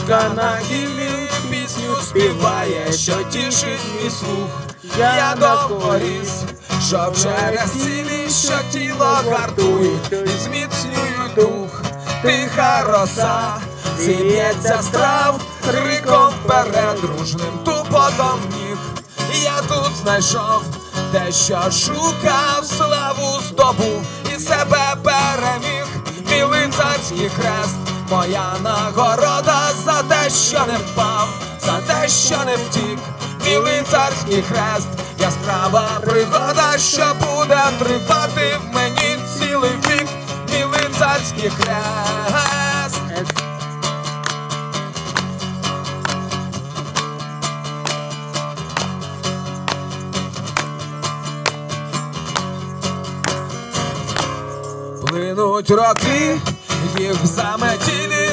пташка на гіллі пісню співає, що тішить мій слух. Я довго ріс, щоб через цілі, що тіло гартують і зміцнюють дух. Тиха роса, зіб'ється з трав, криком вперед дружним тупотом ніг. Я тут знайшов те, що шукав, славу здобув і себе переміг. Мій лицарський хрест, моя нагорода за те, що не впав, за те, що не втік. Мій лицарський хрест, яскрава пригода, що буде тривати в мені цілий вік. Мій лицарський хрест. Плинуть роки, їх заметілі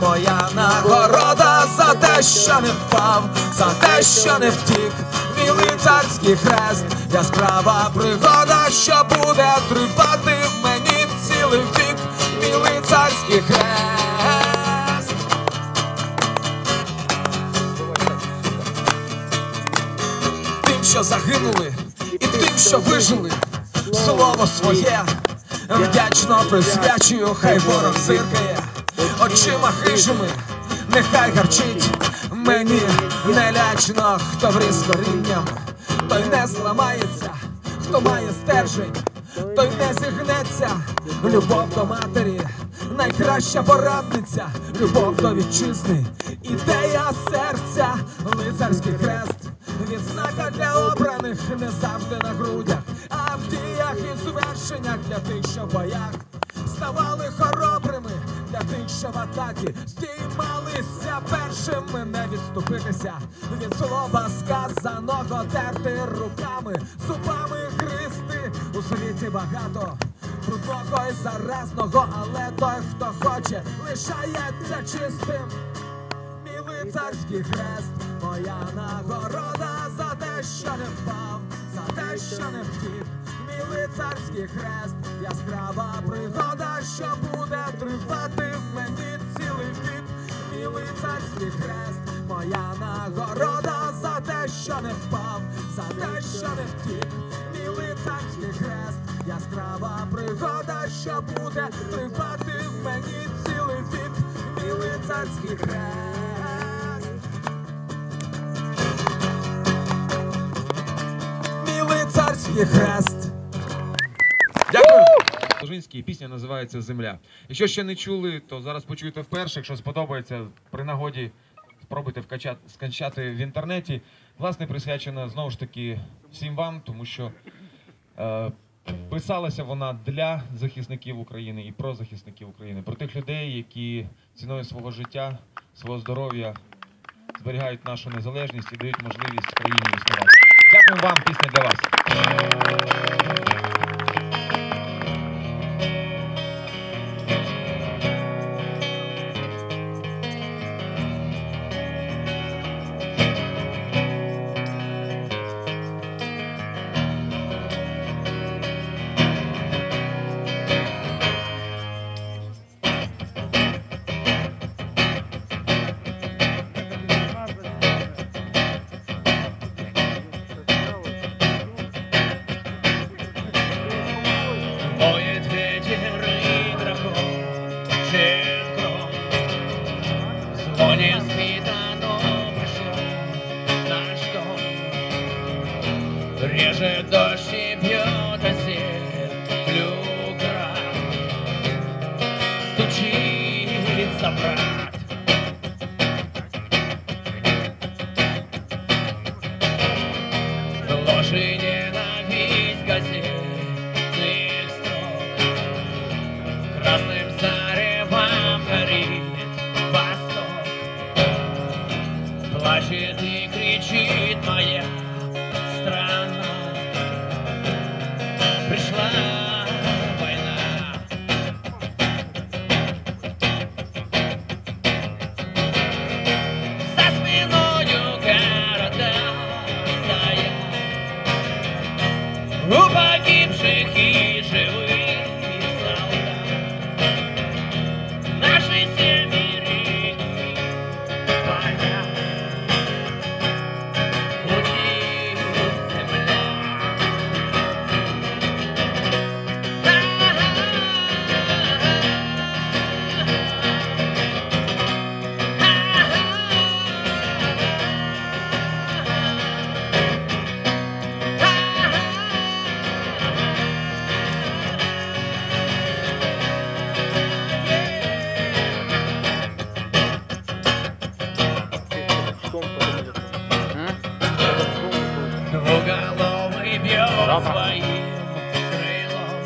Моя нагорода за те, що не впав, за те, що не втік. Мій лицарський хрест, яскрава пригода, що буде тривати в мені цілий вік. Мій лицарський хрест. Тим, що загинули, і тим, що вижили, слово своє вдячно присвячую, хай ворог зиркає очима хижими, нехай гарчить. Мені не лячно, хто вріз корінням, той не зламається, хто має стержень, той не зігнеться, любов до матері, найкраща порадниця, любов до вітчизни, ідея серця, лицарський хрест. Відзнака для обраних. Не завжди на грудях, а в діях і звершеннях для тих, що в що в атакі здіймалися першими не відступитися від слова сказаного терти руками, зубами гристи у світі багато. Брудного і заразного, але той, хто хоче, лишається чистим. Мій лицарський хрест, моя нагорода за те, що не впав, за те, що не втік. Мій лицарський хрест, яскрава пригода, що буде тривати лицарський хрест, моя нагорода за те, що не впав, за те, що не втік. Мій лицарський хрест, яскрава пригода, що буде тривати в мені цілий вік. Мій лицарський хрест. Мій лицарський хрест. Дякую. Пісня називається Земля. Якщо ще не чули, то зараз почуєте вперше. Якщо сподобається, при нагоді спробуйте вкачати, скачати в інтернеті. Власне, присвячена знову ж таки всім вам, тому що е, писалася вона для захисників України і про захисників України, про тих людей, які ціною свого життя, свого здоров'я зберігають нашу незалежність і дають можливість країні існувати. Дякую вам, пісня для вас. The Dosibhya своим крылом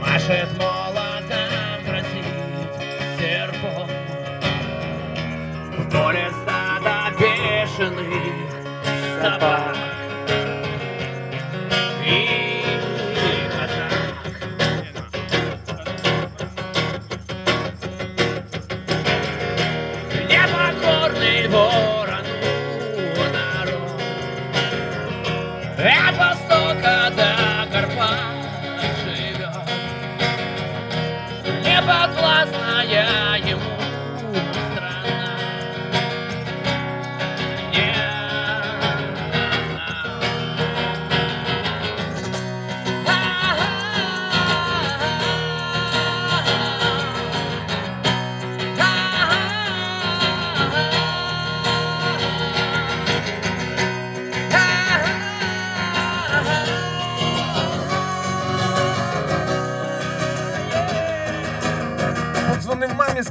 Машет молотом,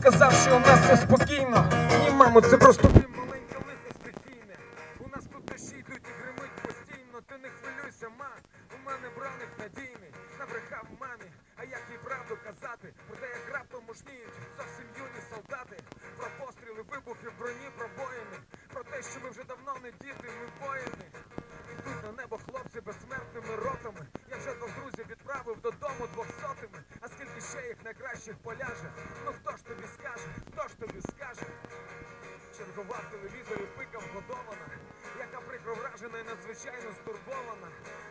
сказав, що у нас все спокійно. Ні, мамо, це просто скільки ще їх найкращих поляже? Ну хто ж тобі скаже? Хто ж тобі скаже? Чергова в телевізорі пика вгодована, яка прикро вражена і надзвичайно стурбована.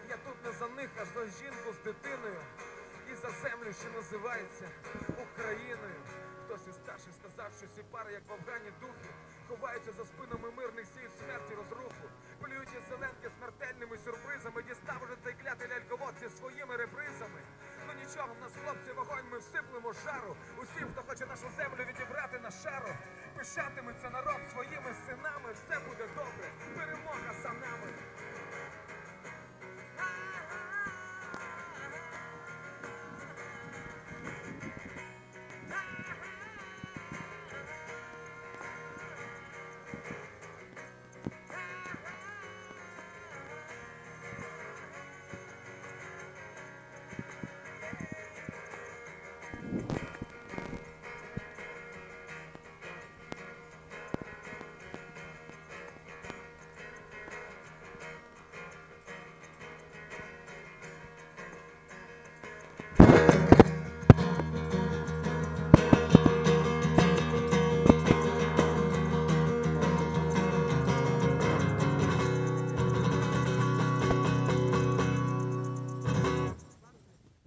Я тут не за них, аж за жінку з дитиною. І за землю, що називається Україною. Хтось із старших сказав, що ці пари, як в Афгані духи, ховаються за спинами мирних сіють смерті розруху. Полюють із зеленки смертельними сюрпризами, дістав уже цей клятий ляльковод зі своїми репризами. В нас хлопці вогонь, ми всиплемо жару. Усім, хто хоче нашу землю відібрати на шару. Пишатиметься народ своїми синами, все буде добре, перемога за нами.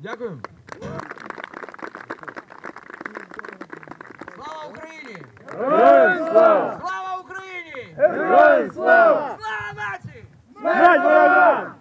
Дякую. Слава Україні! Героям слава! Слава Україні! Героям слава! Слава нації! Смерть ворогам!